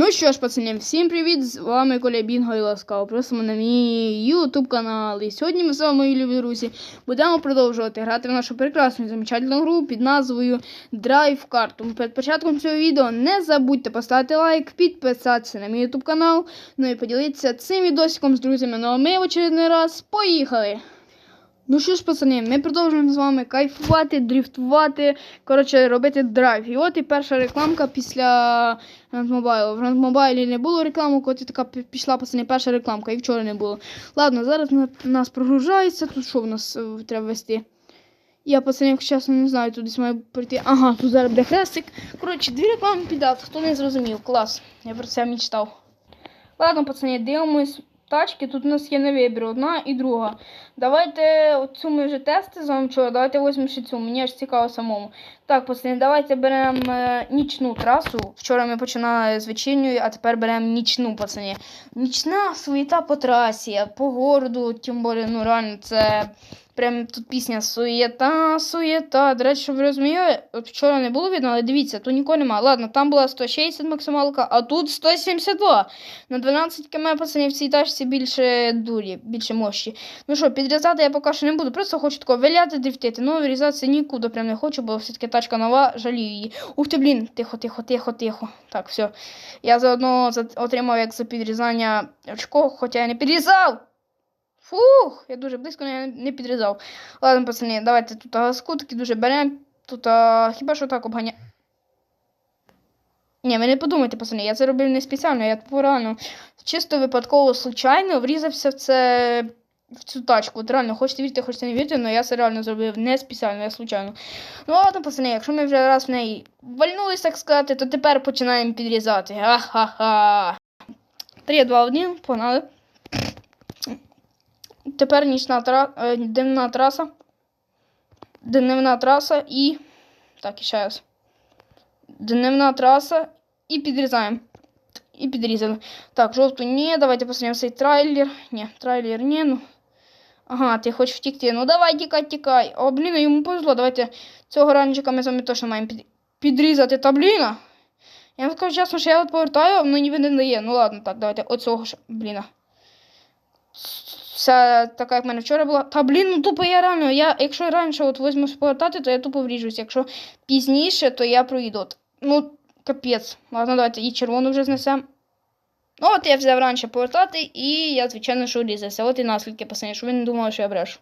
Ну що ж, пацани, всім привіт! З вами Коля Бінго і ласкаво просимо на мій YouTube канал. І сьогодні ми з вами, мої любі друзі, будемо продовжувати грати в нашу прекрасну і замечательну гру під назвою Drive Kart. Тому перед початком цього відео не забудьте поставити лайк, підписатися на мій YouTube канал, ну і поділитися цим відосиком з друзями. Ну а ми в очередний раз поїхали! Ну що ж, пацани, ми продовжуємо з вами кайфувати, дрифтувати, коротше, робити драйв. І от і перша рекламка після Рандмобайлу. В Рандмобайлі не було реклами, і така пішла, пацани, перша рекламка, і вчора не було. Ладно, зараз на- нас прогружається, тут що в нас е, треба вести? Я, пацани, якщо чесно, не знаю, тут десь має прийти. Ага, тут зараз буде хрестик. Коротше, дві реклами піддав, хто не зрозумів, клас. Я про це мечтав. Ладно, пацани, дивимось. Тачки, тут у нас є на вибір, одна і друга. Давайте оцю ми вже тести з вами вчора, давайте візьмемо ще цю, мені аж цікаво самому. Так, пацани, давайте беремо е, нічну трасу. Вчора ми починали з вечірньої, а тепер беремо нічну, пацани. Нічна суєта по трасі, по городу, тим більше, ну реально, це прям тут пісня суєта, суєта. До речі, щоб ви розуміли, от вчора не було видно, але дивіться, тут нікого немає. Ладно, там була 160 максималка, а тут 172. На 12 км, пацани, в цій тачці більше дурі, більше мощі. Ну що, підрізати я поки що не буду, просто хочу тако виляти, дрифтити. Ну, вирізатися нікуди прям не хочу, бо все-таки тачка нова, жалію її. Ух ти, блін, тихо, тихо, тихо, тихо. Так, все. Я заодно отримав як за підрізання очко, хоча я не підрізав. Фух, я дуже близько не, не підрізав. Ладно, пацани, давайте тут газку таки дуже беремо. Тут а, хіба що так обганя. Ні, ви не подумайте, пацани, я це робив не спеціально, я реально чисто випадково, случайно врізався в це. В цю тачку. От реально, хочете вірити, хочете не вірити, але я це реально зробив не спеціально, я случайно. Ну ладно, пацани, якщо ми вже раз в неї вальнулись, так сказати, то тепер починаємо підрізати. Ха-ха-ха. 3, 2, 1, погнали. Тепер нічна тра... е, денна траса. Дневна траса і. Так, і ще раз. Дневна траса і підрізаємо. І підрізали. Так, жовту ні, давайте посмотрим цей трейлер. Ні, трейлер ні, ну. Ага, ти хочеш втікти. Ну давай, тікай, тікай. О, блін, йому повезло. Давайте цього ранчика ми з вами точно маємо під... підрізати. Та бліна. Я вам скажу чесно, що я от повертаю, воно ніби не дає. Ну ладно, так, давайте оцього ж, бліна. Все така, як в мене вчора була. Та блін, ну тупо я реально. Я, якщо раніше от візьму повертати, то я тупо вріжусь. Якщо пізніше, то я проїду. От, Ну, капець. Ладно, давайте і червону вже знесемо. Ну, от я взяв раніше повертати, і я, звичайно, що різався. От і наслідки, пацани, щоб ви не думали, що я брешу.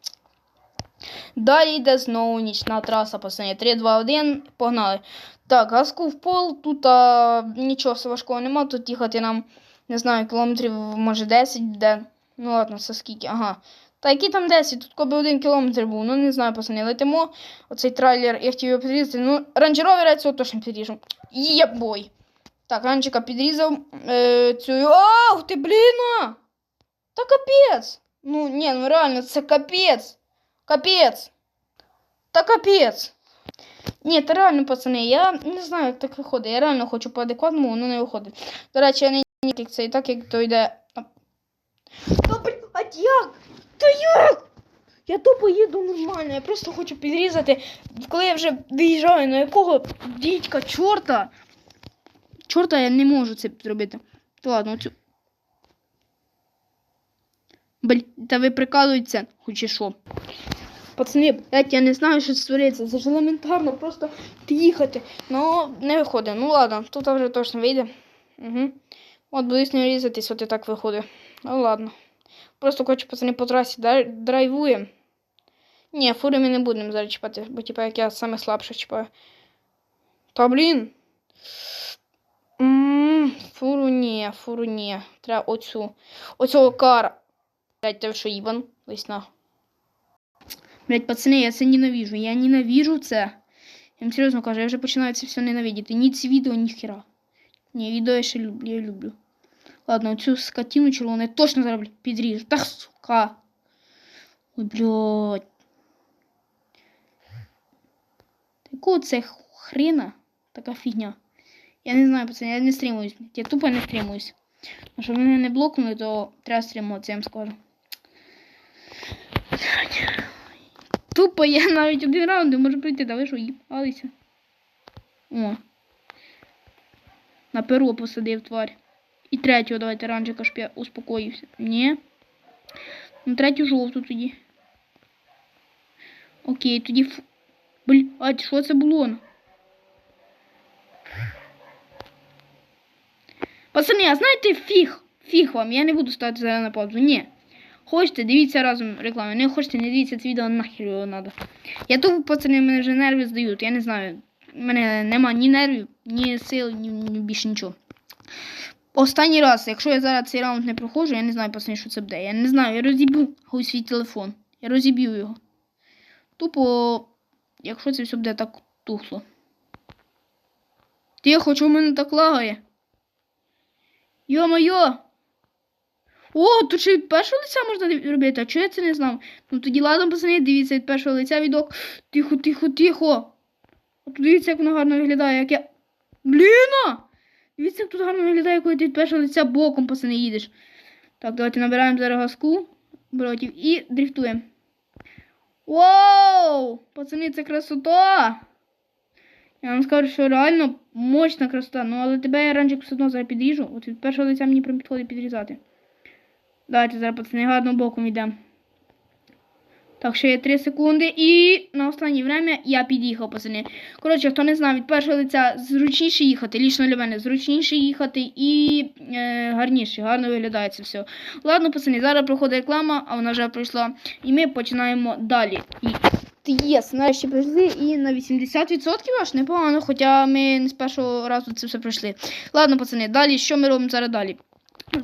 Далі йде знову нічна траса, пацани. 3, 2, 1, погнали. Так, газку в пол, тут а, нічого важкого нема, тут їхати нам, не знаю, кілометрів, може 10 йде. Ну ладно, це скільки, ага. Та які там 10? Тут коби один кілометр був. Ну не знаю, пацани, летимо. Оцей трейлер, я хотів його підрізати. Ну, ранджеровера цього точно підріжу. Єбой. Так, ранчика підрізав. Е, цю. Ах, ти бліна! Та капець! Ну, ні, ну реально, це капець. Капець. Та капець. Ні, та реально, пацани, я не знаю, як так виходить. Я реально хочу по адекватному, воно не виходить. До речі, я не як це і так, як то йде. Та блін, а як? Та як? Я тупо їду нормально, я просто хочу підрізати. Коли я вже виїжджаю, на якого дідька, чорта. Чорта я не можу це зробити. Та ладно, оцю. Блін, та ви прикалуєтеся, хоч і що. Пацани, блядь, я не знаю, що це твориться. Це ж елементарно, просто їхати. Ну, не виходить. Ну ладно, тут вже точно вийде. Угу. От не різатись, от і так виходить. Ну ладно. Просто хочу пацани по трасі драй- драйвуємо. Ні, фури ми не будемо зараз чіпати, бо типа як я саме слабше чіпаю. Та блін. Фуру ні, фуру ні. Треба оцю. Оцього кара. Блять, ти що їбан? Лисна. Блять, пацани, я це ненавижу. Я ненавижу це. Я вам серйозно кажу, я вже починаю це все ненавидіти. Ні ці відео, ні хіра. Ні, відео я ще люблю, я люблю. Ладно, оцю скотину червону точно зараз блядь, підріжу. Сука. Ой, блядь. Такого це хрена? Така фігня. Я не знаю, пацани, я не стримуюсь. Я тупо не стримуюсь. Ну, щоб мене не блокнули, то треба стримуватися, я вам скажу. Тупо я навіть один раунд не можу пройти, да ви що їбалися. О. На перо посадив тварь. І третього давайте оранжика, щоб я успокоївся. Ні. Ну, третю жовту тоді. Окей, тоді. Ф... А що це було? Пацани, а знаєте, фіг, фіг вам, я не буду ставити зараз на паузу. Ні. Хочете, дивіться разом рекламу. Не хочете, не дивіться це відео, нахер його треба. Я тут, пацани, мене вже нерви здають. Я не знаю. У мене нема ні нервів, ні сил, ні, ні більше нічого. Останній раз, якщо я зараз цей раунд не проходжу, я не знаю, пацани, що це буде. Я не знаю, я розіб'ю свій телефон. Я розіб'ю його. Тупо, якщо це все буде так тухло. Тихо, в мене так лагає? Йо-моє! О, тут ще від першого лиця можна робити, а чого я це не знав? Ну тоді ладно, пацани, дивіться від першого лиця відок. Тихо, тихо, тихо. От дивіться, як воно гарно виглядає, як я. Бліна! Дивіться, як тут гарно виглядає, коли ти від першого лиця боком, пацани, їдеш. Так, давайте набираємо зараз газку, бротів, і дрифтуємо. Вау! Пацани, це красота! Я вам скажу, що реально мощна красота. Ну, але тебе я ранчик все одно зараз підріжу. От від першого лиця мені прям підходить підрізати. Давайте зараз, пацани, гарно боком йдемо. Так, ще є 3 секунди. І на останнє время я під'їхав, пацани. Коротше, хто не знав, від першого лиця зручніше їхати, лічно для мене, зручніше їхати і е, гарніше, гарно виглядає це все. Ладно, пацани, зараз проходить реклама, а вона вже пройшла. І ми починаємо далі. Єс, нарешті пройшли і на 80% аж непогано, хоча ми не з першого разу це все пройшли. Ладно, пацани, далі що ми робимо зараз далі?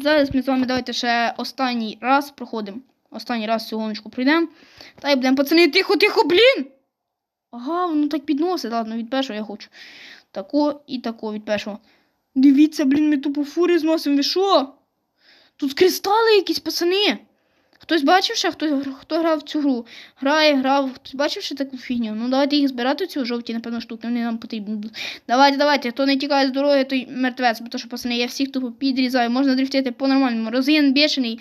Зараз ми з вами давайте ще останній раз проходимо. Останній раз цю гоночку пройдемо. Та й будемо, пацани, тихо, тихо, блін! Ага, воно так підносить. Ладно, від першого я хочу. Тако і тако від першого. Дивіться, блін, ми тупо фурі зносимо. Ви що? Тут кристали якісь, пацани. Хтось бачив ще, хто, хто грав в цю гру? Грає, грав, хтось бачив ще таку фігню? Ну давайте їх збирати цю жовті, напевно, штуки, вони нам потрібні. Давайте, давайте, хто не тікає з дороги, той мертвець, бо то що, пацани, я всіх тупо підрізаю. Можна дрифтити по-нормальному. Розгін бешений.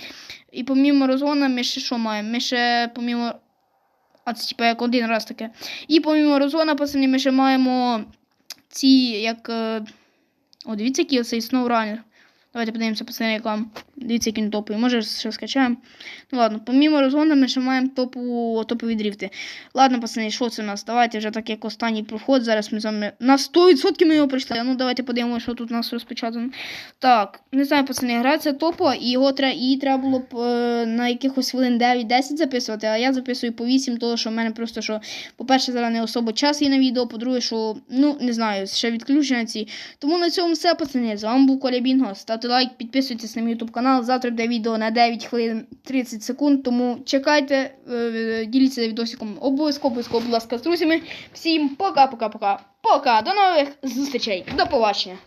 І помімо розгона ми ще що маємо? Ми ще помімо. А це типа як один раз таке. І помімо розгона, пацани, ми ще маємо ці як. е, О, дивіться, який оцей SnowRunner. Давайте подивимося, пацани, як вам. Дивіться, який він топовий. Може, ще скачаємо. Ну ладно, помімо розгону ми ще маємо топу, топові дріфти. Ладно, пацани, що це у нас? Давайте вже так як останній проход. Зараз ми з вами на 100% ми його пройшли. Ну давайте подивимося, що тут у нас розпечатано. Так, не знаю, пацани, гра це топова, і його треба, треба було б е, на якихось хвилин 9-10 записувати, а я записую по 8, тому що в мене просто що, по-перше, зараз не особо час є на відео, по-друге, що, ну, не знаю, ще відключення ці. Тому на цьому все, пацани. З вами був Коля Бінго. Ставте лайк, підписуйтесь на мій YouTube канал. Завтра буде відео на 9 хвилин 30 секунд. Тому чекайте, е, діліться відосиком обов'язково, обов'язково, будь ласка, з друзями. Всім пока-пока-пока. Пока, до нових зустрічей. До побачення.